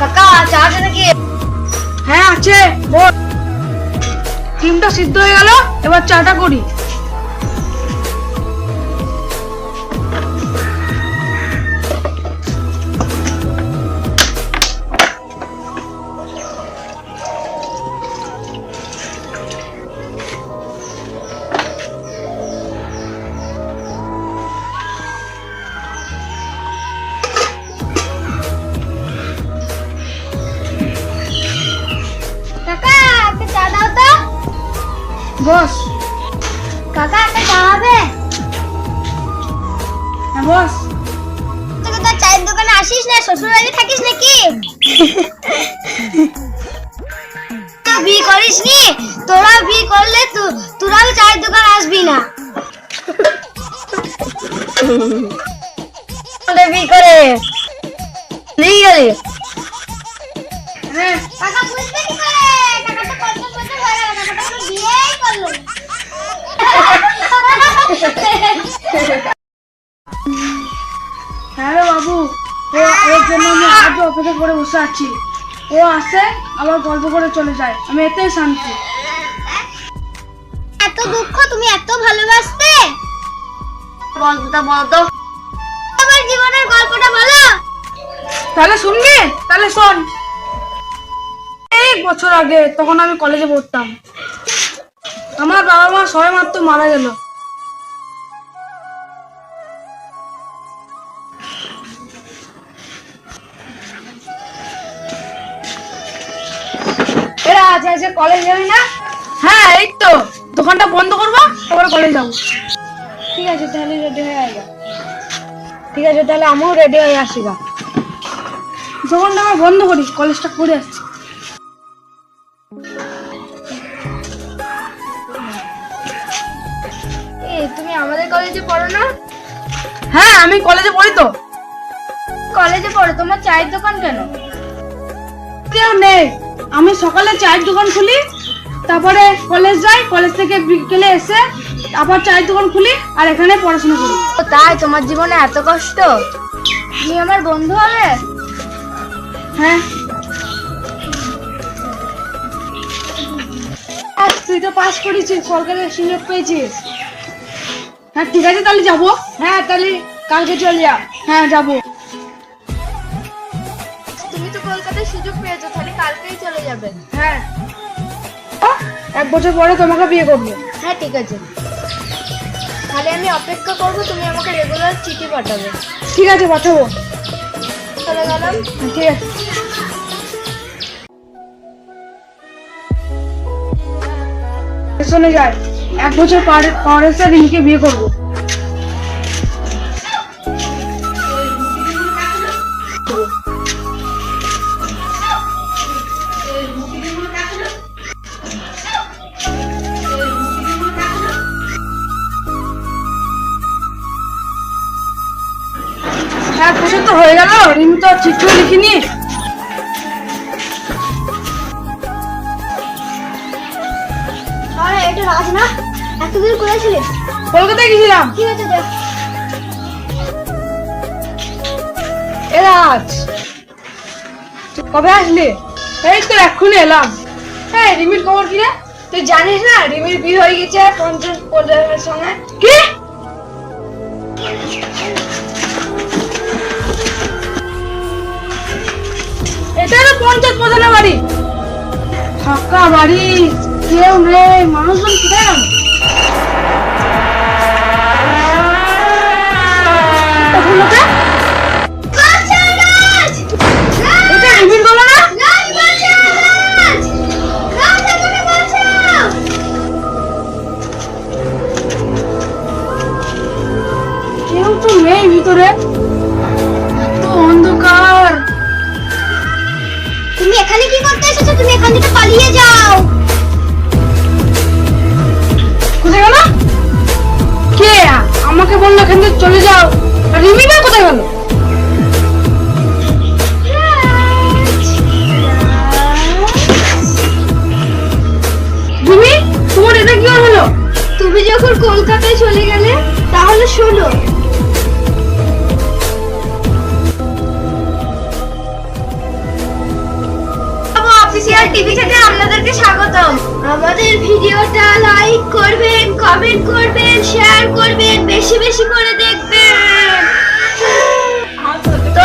কাকা চা আছে নাকি? হ্যাঁ আছে। বল ডিমটা সিদ্ধ হয়ে গেল এবার চাটা করি। বস। কাকা একটা চা হবে? হ্যাঁ বস। তোকে তো চায়ের দোকানে আসিস না শ্বশুর বাড়ি থাকিস নাকি? তো বিয়ে করিস নি? তোরা বিয়ে করলে তু- তোরাও চায়ের দোকান আসবি না। বিয়ে করে। নিয়ে গেলি। হ্যাঁ কাকা বুঝতে হ্যাঁ রে বাবু ও ওর জন্য আমি আজও অপেক্ষা করে বসে আছি। ও আসে আবার গল্প করে চলে যায়। আমি এতেই শান্তি। এত দুঃখ তুমি এত ভালোবাসতে? গল্পটা বলো তো। আমার জীবনের গল্পটা বলো। তাহলে শুনবি তাহলে শোন। এক বছর আগে তখন আমি কলেজে পড়তাম। আমার বাবা মা সবাই মাত্র মারা গেল। কলেজ যাবি না? হ্যাঁ এই তো। দোকানটা বন্ধ করব, তারপরে কলেজ যাব। ঠিক আছে, তাহলে রেডি হয়ে ঠিক আছে, তাহলে আমিও রেডি হয়ে আসি গা। দোকানটা আমার বন্ধ করি কলেজটা করে আসছি। কলেজে পড়ো না? হ্যাঁ আমি কলেজে পড়ি তো। কলেজে পড়ো তোমার চায়ের দোকান কেন? কেউ নেই আমি সকালে চায়ের দোকান খুলি তারপরে কলেজ যাই কলেজ থেকে বিকেলে এসে আবার চায়ের দোকান খুলি আর এখানে পড়াশোনা করি। ও তাই তোমার জীবনে এত কষ্ট? তুমি আমার বন্ধু হবে? হ্যাঁ। তুই তো পাস করেছিস সরকারের সুযোগ পেয়েছিস। হ্যাঁ ঠিক আছে তাহলে যাব। হ্যাঁ তাহলে কালকে চল যা। হ্যাঁ যাব। তুমি তো কলকাতায় সুযোগ পেয়েছ তাহলে কালকেই চলে যাবে। হ্যাঁ। এক বছর পরে তোমাকে বিয়ে করব। হ্যাঁ ঠিক আছে। তাহলে আমি অপেক্ষা করব তুমি আমাকে রেগুলার চিঠি পাঠাবে। ঠিক আছে পাঠাবো। চলে গেলাম। ঠিক আছে। শোনে যায়। এক বছর পরে পরে স্যার রিমিকে বিয়ে করব। এক বছর তো হয়ে গেল রিমি তো চিঠিও লিখিনি। এটা রাজ না? এতদিন করেছিলি কলকাতায় গেছিলাম। ঠিক আছে দেখ এ রাজ। কবে আসলি? এই তো এক্ষুনি এলাম। হ্যাঁ রিমির খবর কি রে? তুই জানিস না রিমির বিয়ে হয়ে গেছে পঞ্চাশ প্রধানের সঙ্গে। কি? এটা তো পঞ্চায়েত প্রধানের বাড়ি। ফাঁকা বাড়ি। কেউ নেই মানুষজন কোথায় গেল তখন ওটা এটা রিমির গলা না? কেউ তুমি এখানে কি করতে এসেছ? তুমি এখান থেকে পালিয়ে যাও। স্বাগতম আমাদের ভিডিওটা লাইক করবেন কমেন্ট করবেন শেয়ার করবেন বেশি বেশি করে দেখবেন। তো